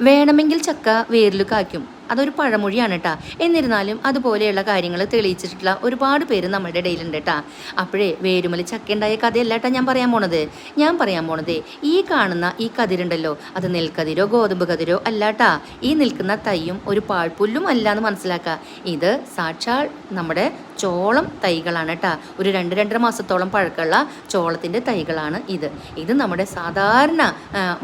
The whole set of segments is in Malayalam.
വേണമെങ്കിൽ ചക്ക വേരിൽ കായ്ക്കും. അതൊരു പഴമൊഴിയാണ് കേട്ടാ എന്നിരുന്നാലും അതുപോലെയുള്ള കാര്യങ്ങൾ തെളിയിച്ചിട്ടുള്ള ഒരുപാട് പേര് നമ്മുടെ ഇടയിലുണ്ട് കേട്ടാ അപ്പോഴേ വേരുമലി ചക്ക ഉണ്ടായ കഥയല്ല ഞാൻ പറയാൻ പോണത്. ഞാൻ പറയാൻ പോണത് ഈ കാണുന്ന ഈ കതിരുണ്ടല്ലോ അത് നെൽക്കതിരോ ഗോതമ്പ് കതിരോ അല്ലാട്ടാ ഈ നിൽക്കുന്ന തൈയും ഒരു പാഴ്പുല്ലും അല്ല എന്ന് മനസ്സിലാക്കുക ഇത് സാക്ഷാൽ നമ്മുടെ ചോളം തൈകളാണ് കേട്ടാ ഒരു രണ്ട് രണ്ടര മാസത്തോളം പഴക്കമുള്ള ചോളത്തിന്റെ തൈകളാണ് ഇത്. ഇത് നമ്മുടെ സാധാരണ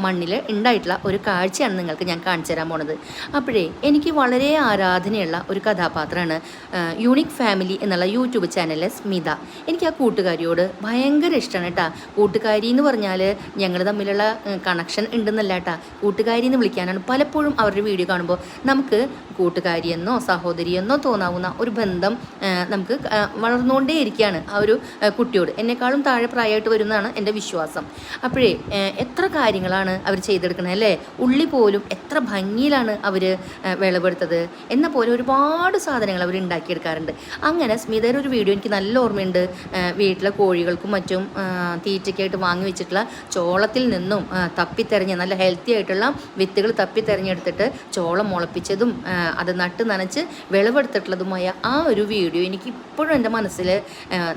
മണ്ണിൽ ഉണ്ടായിട്ടുള്ള ഒരു കാഴ്ചയാണ് നിങ്ങൾക്ക് ഞാൻ കാണിച്ചു തരാൻ പോണത്. അപ്പോഴേ എനിക്ക് വളരെ ആരാധനയുള്ള ഒരു കഥാപാത്രമാണ് യൂണിക് ഫാമിലി എന്നുള്ള യൂട്യൂബ് ചാനലിലെ സ്മിത. എനിക്ക് ആ കൂട്ടുകാരിയോട് ഭയങ്കര ഇഷ്ടമാണ് കേട്ടോ കൂട്ടുകാരി എന്ന് പറഞ്ഞാൽ ഞങ്ങൾ തമ്മിലുള്ള കണക്ഷൻ ഉണ്ടെന്നല്ല കേട്ടോ കൂട്ടുകാരി എന്ന് വിളിക്കാനാണ് പലപ്പോഴും അവരുടെ വീഡിയോ കാണുമ്പോൾ നമുക്ക് കൂട്ടുകാരിയെന്നോ സഹോദരിയെന്നോ തോന്നാവുന്ന ഒരു ബന്ധം നമുക്ക് വളർന്നുകൊണ്ടേ ഇരിക്കുകയാണ് ആ ഒരു കുട്ടിയോട്. എന്നെക്കാളും താഴെ പ്രായമായിട്ട് വരുന്നതാണ് എന്റെ വിശ്വാസം. അപ്പോഴേ എത്ര കാര്യങ്ങളാണ് അവർ ചെയ്തെടുക്കുന്നത് അല്ലേ? ഉള്ളി പോലും എത്ര ഭംഗിയിലാണ് അവർ വിളവെടുത്തത് എന്ന പോലെ ഒരുപാട് സാധനങ്ങൾ അവർ ഉണ്ടാക്കിയെടുക്കാറുണ്ട്. അങ്ങനെ സ്മിതയുടെ ഒരു വീഡിയോ എനിക്ക് നല്ല ഓർമ്മയുണ്ട്. വീട്ടിലെ കോഴികൾക്കും മറ്റും തീറ്റയ്ക്കായിട്ട് വാങ്ങി വെച്ചിട്ടുള്ള ചോളത്തിൽ നിന്നും തപ്പിത്തെറിഞ്ഞ് നല്ല ഹെൽത്തി ആയിട്ടുള്ള വിത്തുകൾ തപ്പിത്തെറിഞ്ഞെടുത്തിട്ട് ചോളം മുളപ്പിച്ചതും അത് നട്ട് നനച്ച് വിളവെടുത്തിട്ടുള്ളതുമായ ആ ഒരു വീഡിയോ എനിക്ക് ഇപ്പോഴും എന്റെ മനസ്സിൽ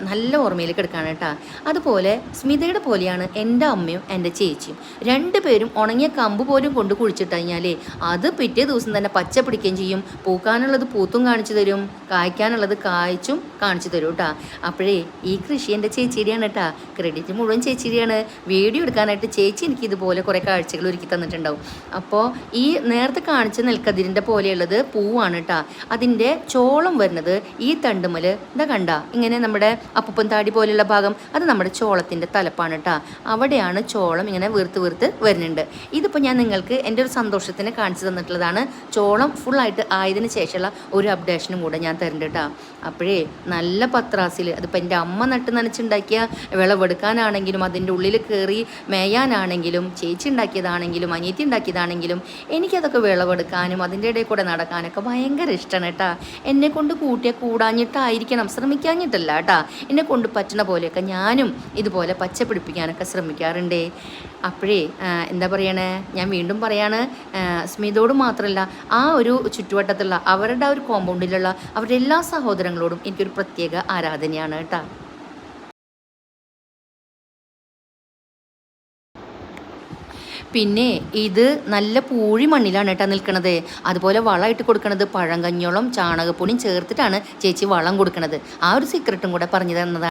നല്ല ഓർമ്മയിൽ കിടക്കാണ് കേട്ടോ. അതുപോലെ സ്മിതയുടെ പോലെയാണ് എന്റെ അമ്മയും എന്റെ ചേച്ചിയും. രണ്ടുപേരും ഉണങ്ങിയ കമ്പ് പോലും കൊണ്ട് കുഴിച്ചിട്ട് കഴിഞ്ഞാലേ അത് പിറ്റേ ദിവസം തന്നെ പച്ച പിടിക്കുകയും ചെയ്യും. പൂക്കാനുള്ളത് പൂത്തും കാണിച്ചു തരും. കായ്ക്കാനുള്ളത് കായ്ച്ചും കാണിച്ചു തരും കേട്ടോ അപ്പോഴേ ഈ കൃഷി എന്റെ ചേച്ചിയുടെയാണ് കേട്ടോ ക്രെഡിറ്റ് മുഴുവൻ ചേച്ചിയുടെയാണ്. വീഡിയോ എടുക്കാനായിട്ട് ചേച്ചി എനിക്ക് ഇതുപോലെ കുറേ കാഴ്ചകൾ ഒരുക്കി തന്നിട്ടുണ്ടാവും. അപ്പോൾ ഈ നേരത്തെ കാണിച്ച നെൽക്കതിരിന്റെ പോലെയുള്ളത് പൂവാണ് കേട്ടോ അതിന്റെ ചോളം വരുന്നത് ഈ തണ്ടുമൽ ഇതാ കണ്ട. ഇങ്ങനെ നമ്മുടെ അപ്പൂപ്പൻ താടി പോലെയുള്ള ഭാഗം. അത് നമ്മുടെ ചോളത്തിന്റെ തലപ്പാണ് കേട്ടോ അവിടെയാണ് ചോളം ഇങ്ങനെ വീർത്ത് വീർത്ത് വരുന്നുണ്ട്. ഇതിപ്പോൾ ഞാൻ നിങ്ങൾക്ക് എന്റെ ഒരു സന്തോഷത്തിന് കാണിച്ചു തന്നിട്ടുള്ളതാണ്. ചോളം ഫുള്ളായിട്ട് ആയതിന് ശേഷമുള്ള ഒരു അപ്ഡേഷനും കൂടെ ഞാൻ തരുന്നുണ്ട് കേട്ടോ അപ്പോഴേ നല്ല പത്രാസിൽ അതിപ്പോൾ എന്റെ അമ്മ നട്ട് നനച്ചുണ്ടാക്കിയ വിളവെടുക്കാനാണെങ്കിലും അതിന്റെ ഉള്ളിൽ കയറി മേയാനാണെങ്കിലും ചേച്ചി ഉണ്ടാക്കിയതാണെങ്കിലും അനിയത്തി ഉണ്ടാക്കിയതാണെങ്കിലും എനിക്കതൊക്കെ വിളവെടുക്കാനും അതിന്റെ ഇടയിൽ കൂടെ നടക്കാനൊക്കെ ഭയങ്കര ഇഷ്ടമാണ് കേട്ടാ എന്നെ കൊണ്ട് കൂട്ടിയ കൂടാഞ്ഞിട്ടായിരിക്കണം ശ്രമിക്കാഞ്ഞിട്ടല്ല കേട്ടാ എന്നെ കൊണ്ട് പറ്റുന്ന പോലെയൊക്കെ ഞാനും ഇതുപോലെ പച്ച പിടിപ്പിക്കാനൊക്കെ ശ്രമിക്കാറുണ്ട്. അപ്പോഴേ എന്താ പറയണേ? ഞാൻ വീണ്ടും പറയാണ് സ്മിതോട് മാത്രമല്ല ആ ഒരു ചുറ്റുവട്ടത്തുള്ള അവരുടെ ആ ഒരു കോമ്പൗണ്ടിലുള്ള അവരുടെ എല്ലാ സഹോദരങ്ങളോടും എനിക്കൊരു പ്രത്യേക ആരാധനയാണ് കേട്ടോ. പിന്നെ ഇത് നല്ല പൂഴി മണ്ണിലാണ് കേട്ടോ നിൽക്കുന്നത് അതുപോലെ വളം ഇട്ട് കൊടുക്കുന്നത് പഴങ്കഞ്ഞോളം ചാണകപ്പൊടിയും ചേർത്തിട്ടാണ് ചേച്ചി വളം കൊടുക്കുന്നത് ആ ഒരു സീക്രട്ടും കൂടെ പറഞ്ഞു തന്നതാണ്